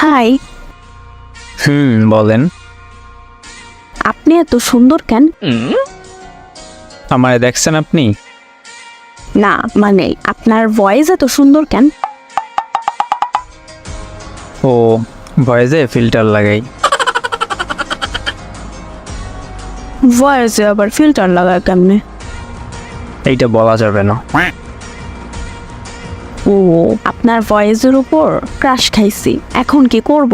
High. হুম বলেন। আপনি এত সুন্দর কেন? আমারে দেখছেন আপনি? না মানে আপনার ভয়েস এত সুন্দর কেন? ও ভয়েসে ফিল্টার লাগাই। ভয়েসে আবার ফিল্টার লাগায় কেমনে? এইটা বলা যাবে না। ও আপনার ভয়েসের উপর ক্রাশ খাইছি। এখন কি করব?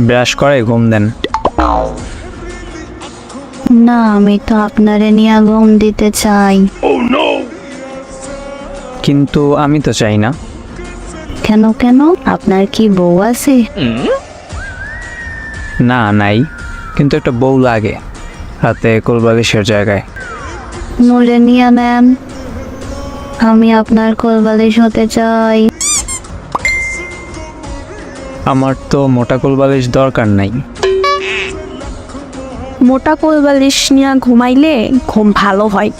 ব্রাশ করে ঘুম দেন। না আমি তো আপনারে নিয়ে ঘুম দিতে চাই। কিন্তু আমি তো চাই না। কেন কেন? আপনার কি বউ আছে? না নাই। কিন্তু একটা বউ লাগে হাতে কোলবালিশের জায়গায়। নলে নিয়ে নেন আমি আপনার কোলবালিশ হতে চাই। আমার তো মোটা কোলবালিশ দরকার নাই। মোটা কোল বালিশ নিয়ে ঘুমাইলে ঘুম ভালো হয়।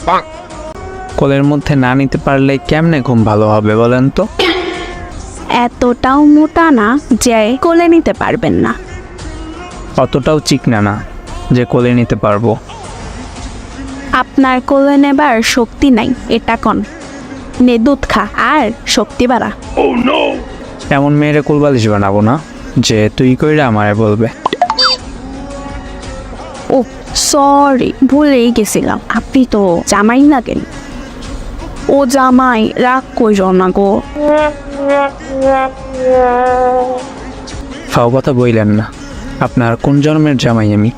কোলের মধ্যে না নিতে পারলে কেমনে ঘুম ভালো হবে বলেন তো? এতটাও মোটা না যে কোলে নিতে পারবেন না। অতটাও চিকনা না যে কোলে নিতে পারব। আপনার কোলে নেবার শক্তি নাই এটা কন? নে দুধ খা আর শক্তি বাড়া। এমন মেয়েরে কোলবালিশ বানাবো না যে তুই কইরা আমারে বলবে। ও সরি ভুলেই গেছিলাম। আপনি তো জামাই না কেন? ও জামাই রাগ কইর না গো। ফাও কথা বইলেন না। আপনার কোন জন্মের জামাই আমি?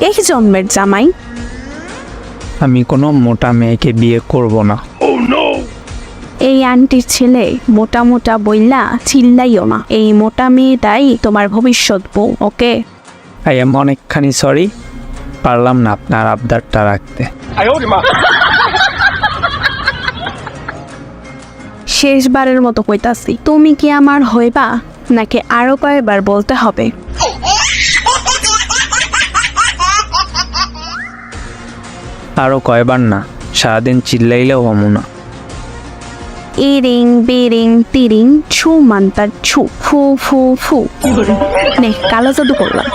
এই জন্মের জামাই? আমি কোনো মোটা মেয়েকে বিয়ে করব না। এই আন্টির ছেলে মোটা মোটা বইলা চিল্লাইও না। এই মোটা মেয়েটাই তোমার ভবিষ্যৎ বউ ওকে? আই এম অনেকখানি সরি পারলাম না আপনার আবদারটা রাখতে। শেষবারের মতো কইতাছি তুমি কি আমার হইবা? নাকি আরও কয়েকবার বলতে হবে? আরও কয়বার না সারাদিন চিল্লাইলেও হমু না। ইরিং বিরিং তিরিং ছু মান্তার ছু ফু ফু ফু নে কালো জাদু করলাম